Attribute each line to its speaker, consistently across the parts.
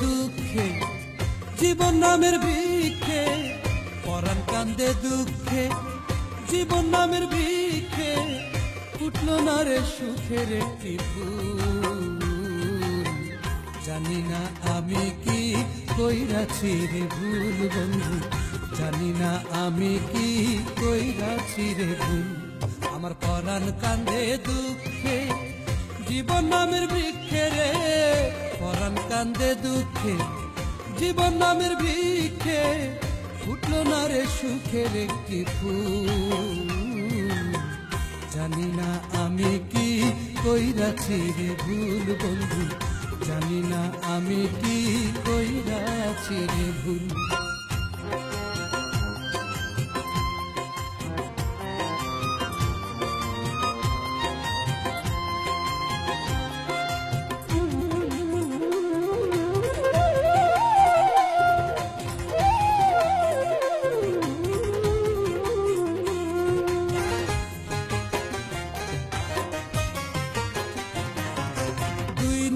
Speaker 1: দুঃখে, জীবন নামের ভিক্ষে পরাণ কান্দে দুঃখে, জীবন নামের ভিক্ষে উঠল না রে সুখের একটি জানি না আমি কি কইরাছি রে ভুল বন্ধু। জানি না আমি কি কইরাছি রে ভুল। আমার পরাণ কান্দে দুঃখে, জীবন নামের বৃক্ষে রে। পরাণ কান্দে দুঃখে, জীবন নামের ভিক্ষে, ফুটল না রে সুখের একটি ফুল। জানি না আমি কি কইরাছি রে ভুল বন্ধু, জানি না আমি কি কইরাছি রে ভুল।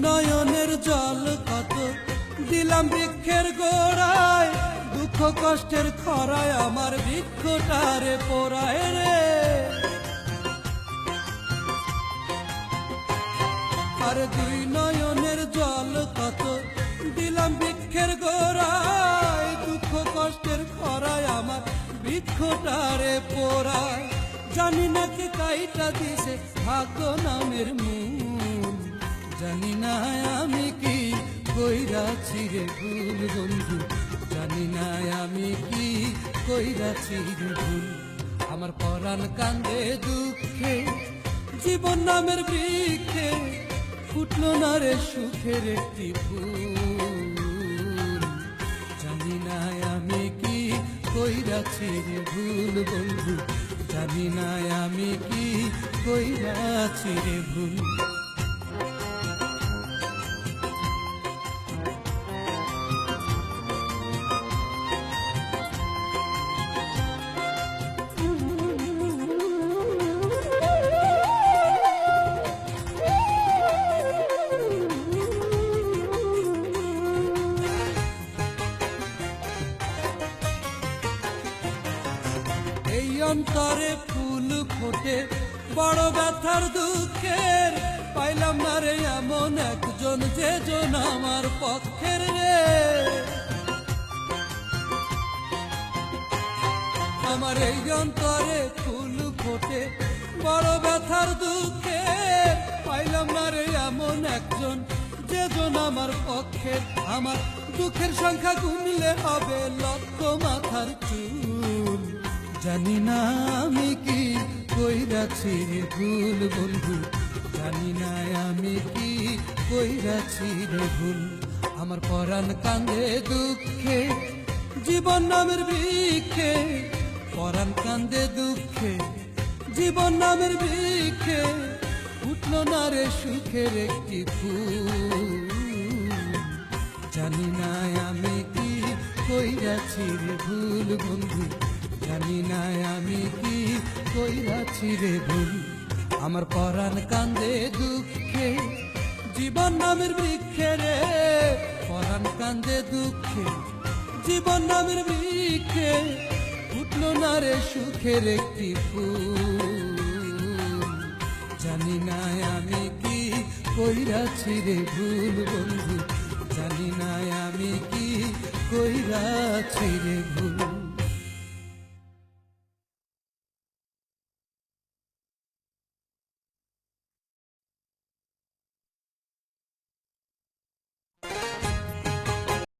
Speaker 1: নয়নের জল কত? দিলাম বৃক্ষের গোড়ায়, দুঃখ কষ্টের খরায় আমার বৃক্ষটারে পোড়ায় রে। আর দুই নয়নের জল কত? দিলাম বৃক্ষের গোড়ায়, দুঃখ কষ্টের খরায় আমার বৃক্ষটারে পোড়ায়। জানি না কি কাইটা দিছে, ভাগ্য নামের মূল জানি না আমি কি কইরাছি রে ভুল বন্ধু। জানি না আমি কি কইরাছি রে ভুল। আমার পরাণ কান্দে দুঃখে, জীবন নামের বৃক্ষে, ফুটলো না রে সুখের একটি ফুল। জানি না আমি কি কইরাছি রে ভুল বন্ধু। জানি না আমি কি কইরাছি রে ভুল। অন্তরে ফুল ফোটে। বড় ব্যথার দুঃখের পাইলাম না রে এমন একজন যে জন আমার পক্ষের রে। আমার এই অন্তরে ফুল ফোটে। বড় ব্যথার দুঃখের পাইলাম না রে এমন একজন যে জন আমার পক্ষের। আমার দুঃখের সংখ্যা গুনলে হবে লক্ষ মাথার চুল। জানি না আমি কি কইরাছি রে ভুল বন্ধু। জানি না আমি কি কই কইরাছি রে ভুল। আমার পরাণ কান্দে দুঃখে, জীবন নামের বৃক্ষে পরাণ কান্দে দুঃখে, জীবন নামের বৃক্ষে উঠল না রে সুখের একটি ফুল। জানি না আমি কি কইরাছি রে ভুল বন্ধু। জানি না আমি কি কইরাছি রে ভুল। আমার পরাণ কান্দে দুঃখে, জীবন নামের বৃক্ষে রে। পরাণ কান্দে দুঃখে, জীবন নামের বৃক্ষে। উঠল না রে সুখের একটি ফুল। জানি না আমি কি কইরাছি রে ভুল বন্ধু। জানি না আমি কি কইরাছি রে ভুল।